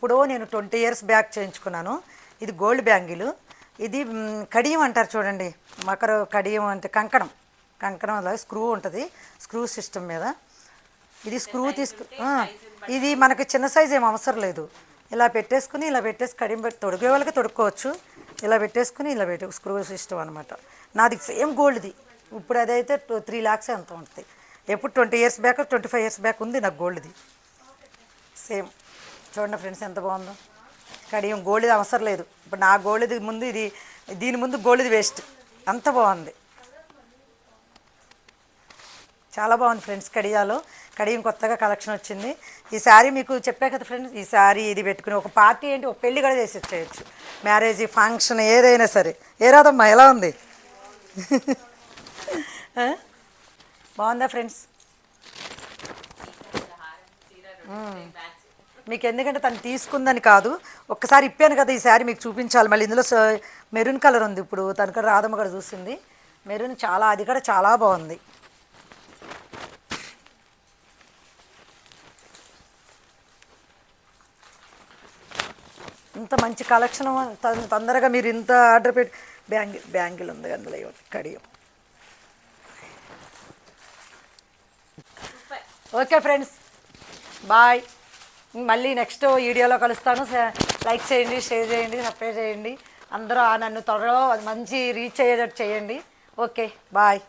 ఎప్పుడో నేను twenty years back చేయించుకున్నాను. ఇది గోల్డ్ బ్యాంగిల్. ఇది కడియం అంటారు చూడండి. మకర కడియం అంటే కంకణం. కంకణంలో స్క్రూ ఉంటుంది. స్క్రూ సిస్టమ్ మీద. ఇది స్క్రూ తీసుకు ఇది మనకి చిన్న సైజ్ ఏం అవసరం లేదు. ఇలా పెట్టేసుకుని ఇలా పెట్టేసి కడియం పెట్టి తొడిగే వాళ్ళకి తొడుక్కోవచ్చు. ఇలా పెట్టేసుకుని ఇలా పెట్టు స్క్రూ సిస్టమ్ అనమాట నాది సేమ్ గోల్డ్ది. ఇప్పుడు అదైతే త్రీ ల్యాక్స్ ఎంత ఉంటుంది. ఎప్పుడు twenty years back twenty five years back ఉంది నాకు గోల్డ్ది. సేమ్. చూడండి ఫ్రెండ్స్ ఎంత బాగుందో. కడియం గోల్డ్ది అవసరం లేదు. ఇప్పుడు నా గోల్డ్ది ముందు ఇది దీని ముందు గోల్డ్ది వేస్ట్ అంత బాగుంది. చాలా బాగుంది ఫ్రెండ్స్ కడియాలో. కడియం కొత్తగా కలెక్షన్ వచ్చింది. ఈ శారీ మీకు చెప్పా కదా ఫ్రెండ్స్ ఈ శారీ ఇది పెట్టుకుని ఒక పార్టీ ఏంటి ఒక పెళ్ళి కూడా చేసి వచ్చేయచ్చు. మ్యారేజ్ ఫంక్షన్ ఏదైనా సరే. ఏ రాదమ్మా ఎలా ఉంది? బాగుందా ఫ్రెండ్స్? మీకు ఎందుకంటే తను తీసుకుందని కాదు. ఒక్కసారి ఇప్పాను కదా ఈ శారీ మీకు చూపించాలి. మళ్ళీ ఇందులో మెరూన్ కలర్ ఉంది ఇప్పుడు. తను కూడా రాధమ్మ కూడా చూసింది. మెరూన్ చాలా అది కూడా చాలా బాగుంది. ఇంత మంచి కలెక్షన్ తొందరగా మీరు ఇంత ఆర్డర్ పెట్టి బ్యాంగిల్ బ్యాంగిల్ ఉంది అందులో కడియం. Okay friends. బాయ్. మళ్ళీ నెక్స్ట్ వీడియోలో కలుస్తాను. లైక్ చేయండి షేర్ చేయండి సబ్స్క్రైబ్ చేయండి. అందరూ ఆ నన్ను త్వరలో మంచి రీచ్ అయ్యేటట్టు చేయండి. Okay bye.